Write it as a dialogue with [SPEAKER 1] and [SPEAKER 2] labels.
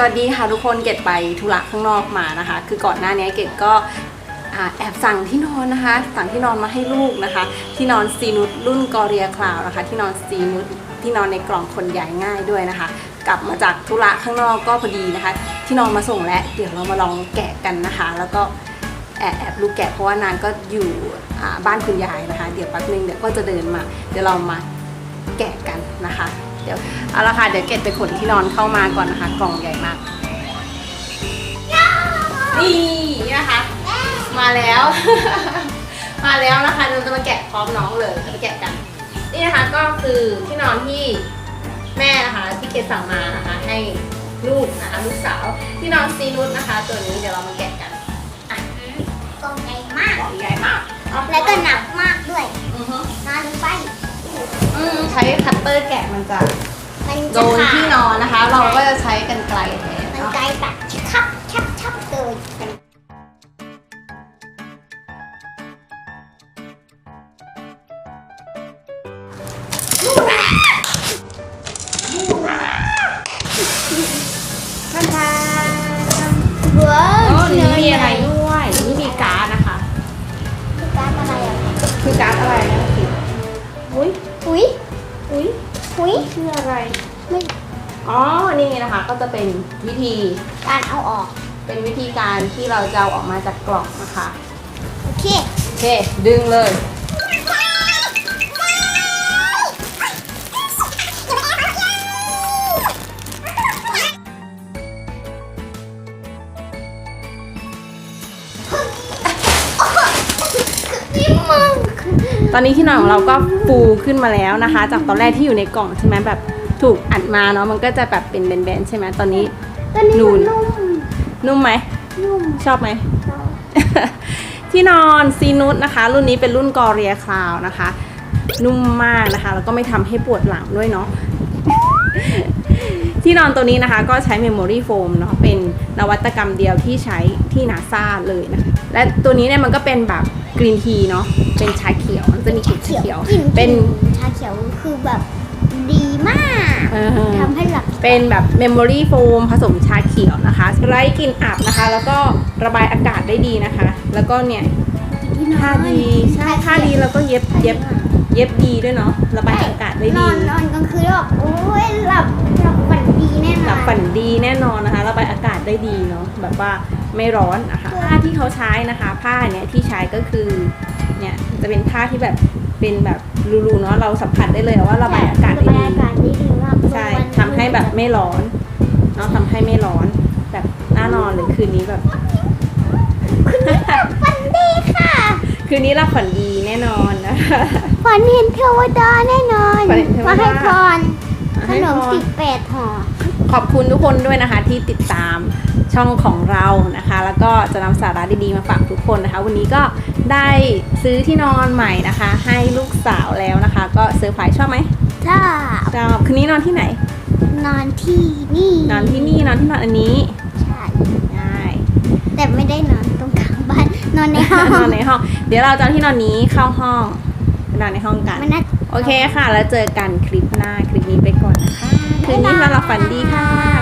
[SPEAKER 1] สวัสดีค่ะทุกคนเกดไปธุระข้างนอกมานะคะ คือก่อนหน้านี้เกดก็แอบสั่งที่นอนนะคะ สั่งที่นอนมาให้ลูกนะคะ ที่นอนซีนุสรุ่นกอเรียคลาวนะคะ ที่นอนซีนุสที่นอนในกล่องคนใหญ่ง่ายด้วยนะคะ กลับมาจากธุระข้างนอกก็พอดีนะคะ ที่นอนมาส่งแล้วเดี๋ยวเรามาลองแกะกันนะคะ แล้วก็แอบแอบลูกแกะเพราะว่านางก็อยู่บ้านคุณยายนะคะ เดี๋ยวแป๊บนึงเดี๋ยวก็จะเดินมา เดี๋ยวเรามาแกะกันนะคะ ดี๋ยวเอาละค่ะเดี๋ยวเกดไปขนที่นอนเข้ามาก่อนนะคะกล่องใหญ่มาก นี่นะคะ มาแล้ว มาแล้วนะคะเราจะมาแกะพร้อมน้องเลยเราไปแกะกัน นี่นะคะก็คือที่นอนที่แม่นะคะที่เกดสั่งมานะคะให้ลูกนะคะลูกสาวที่นอนซีนุสนะคะ ตัวนี้เดี๋ยวเรามาแกะกัน
[SPEAKER 2] กล่องใหญ่มาก
[SPEAKER 1] กล่องใหญ่มากเอา
[SPEAKER 2] แล้วก็หนักมาก
[SPEAKER 1] ตเตอร์แกะมันจะ
[SPEAKER 2] มัน
[SPEAKER 1] โด
[SPEAKER 2] จะ
[SPEAKER 1] น
[SPEAKER 2] ขาด
[SPEAKER 1] ที่นอนนะคะ เราก็จะใช้กันไกลแทน
[SPEAKER 2] มัน
[SPEAKER 1] เนาะ
[SPEAKER 2] ไกลตัดชับชับชับเลย
[SPEAKER 1] ท่านทาน
[SPEAKER 2] ว้า
[SPEAKER 1] โอ้
[SPEAKER 2] ว
[SPEAKER 1] นี่มีอะไรด้วยนี่มีการ์ดนะคะ
[SPEAKER 2] คือการอะไรอะ
[SPEAKER 1] คือการ์ดอะไรนะคิดอุ้ย
[SPEAKER 2] อุ้ย
[SPEAKER 1] อุ้ย
[SPEAKER 2] อุ้ย
[SPEAKER 1] คืออะไร
[SPEAKER 2] ไม่
[SPEAKER 1] อ๋อ นี่นะคะก็จะเป็นวิธี
[SPEAKER 2] การเอาออก
[SPEAKER 1] เป็นวิธีการที่เราจะเอาออกมาจากกล่องนะคะ
[SPEAKER 2] โอเค
[SPEAKER 1] โอเค ดึงเลย
[SPEAKER 2] นี่มึง
[SPEAKER 1] ตอนนี้ที่นอนของเราก็ฟูขึ้นมาแล้วนะคะ จากตอนแรกที่อยู่ในกล่องใช่ไหมแบบถูกอัดมาเนาะมันก็จะแบบเป็นแบนๆใช่ไหมตอนนี้
[SPEAKER 2] ตัวนี้
[SPEAKER 1] นู
[SPEAKER 2] มันนนุ่ม
[SPEAKER 1] นุ่มไหม
[SPEAKER 2] นุ่ม
[SPEAKER 1] ชอบไหมที่นอนซีนุสนะคะ รุ่นนี้เป็นรุ่นกอเรียคลาวนะคะ นุ่มมากนะคะ แล้วก็ไม่ทำให้ปวดหลังด้วยเนาะ ที่นอนตัวนี้นะคะก็ใช้เมมโมรี่โฟมเนาะเป็นนวัตกรรมเดียวที่ใช้ที่นาซาเลยนะคะ และตัวนี้เนี่ยมันก็เป็นแบบกรีนทีเนาะ เป็นชาเขียวมันจะมีกลิ่นชาเขียว
[SPEAKER 2] กลิ่น
[SPEAKER 1] เป็น
[SPEAKER 2] ชาเขียวคือแบบดีมาก
[SPEAKER 1] เออ
[SPEAKER 2] ทำให้หลับ
[SPEAKER 1] เป็นแบบเมมโมรี่โฟมผสมชาเขียวนะคะ ไร้กลิ่นอับนะคะ แล้วก็ระบายอากาศได้ดีนะคะ แล้วก็เนี่ยผ้าดีใช่ผ้าดีแล้วก็เย็บเย็บเย็บดีด้วยเนาะระบายอากาศได้
[SPEAKER 2] น
[SPEAKER 1] ดี
[SPEAKER 2] อนนอนกลางคืนแล้วแบบโอ้ยหลับหลับฝันดีแน่นอน
[SPEAKER 1] หลับฝันดีแน่นอนนะคะ ระบายอากาศได้ดีเนาะแบบว่า ไม่ร้อนนะคะผ้าที่เขาใช้นะคะผ้าเนี้ยที่ใช้ก็คือเนี่ยจะเป็นผ้าที่แบบเป็นแบบรูๆเนาะเราสัมผัสได้เลยว่าระบายอากาศได้
[SPEAKER 2] ระบาย
[SPEAKER 1] ดี
[SPEAKER 2] อากาศได้ดีมาก
[SPEAKER 1] ใช่ทำให้แบบไม่ร้อนเนาะทำให้ไม่ร้อนแบบน่านอนเลยคืนนี้แบบ
[SPEAKER 2] ฝันดีค่ะ
[SPEAKER 1] คืนนี้เราฝันดีแน่นอนนะคะ
[SPEAKER 2] ฝันเห็นเทวดาแน่นอน
[SPEAKER 1] ฝันเห็นเทวดา
[SPEAKER 2] มาให้พรข
[SPEAKER 1] ให้
[SPEAKER 2] น
[SPEAKER 1] พ
[SPEAKER 2] ม
[SPEAKER 1] ร
[SPEAKER 2] สิบแปดห่อ
[SPEAKER 1] ขอบคุณทุกคนด้วยนะคะที่ติดตาม ช่องของเรานะคะ แล้วก็จะนำสาระดีๆมาฝากทุกคนนะคะ วันนี้ก็ได้ซื้อที่นอนใหม่นะคะ ให้ลูกสาวแล้วนะคะ ก็เซอร์ไพรส์ชอบไหม
[SPEAKER 2] ถ้า
[SPEAKER 1] ชอบคืนนี้นอนที่ไหน
[SPEAKER 2] นอนที่นี่
[SPEAKER 1] นอนที่นี่นอนที่นอนอันนี้
[SPEAKER 2] ใช่
[SPEAKER 1] ได้
[SPEAKER 2] แต่ไม่ได้นอนตรงกลางบ้านนอนในห้อง
[SPEAKER 1] นอนในห้อง เดี๋ยวเราจะเอาที่นอนนี้เข้าห้องไปนอนในห้องกัน
[SPEAKER 2] มันน่า
[SPEAKER 1] โอเคค่ะ แล้วเจอกันคลิปหน้า คลิปนี้ไปก่อนนะคะ คืนนี้นอนหลับฝันดีค่ะ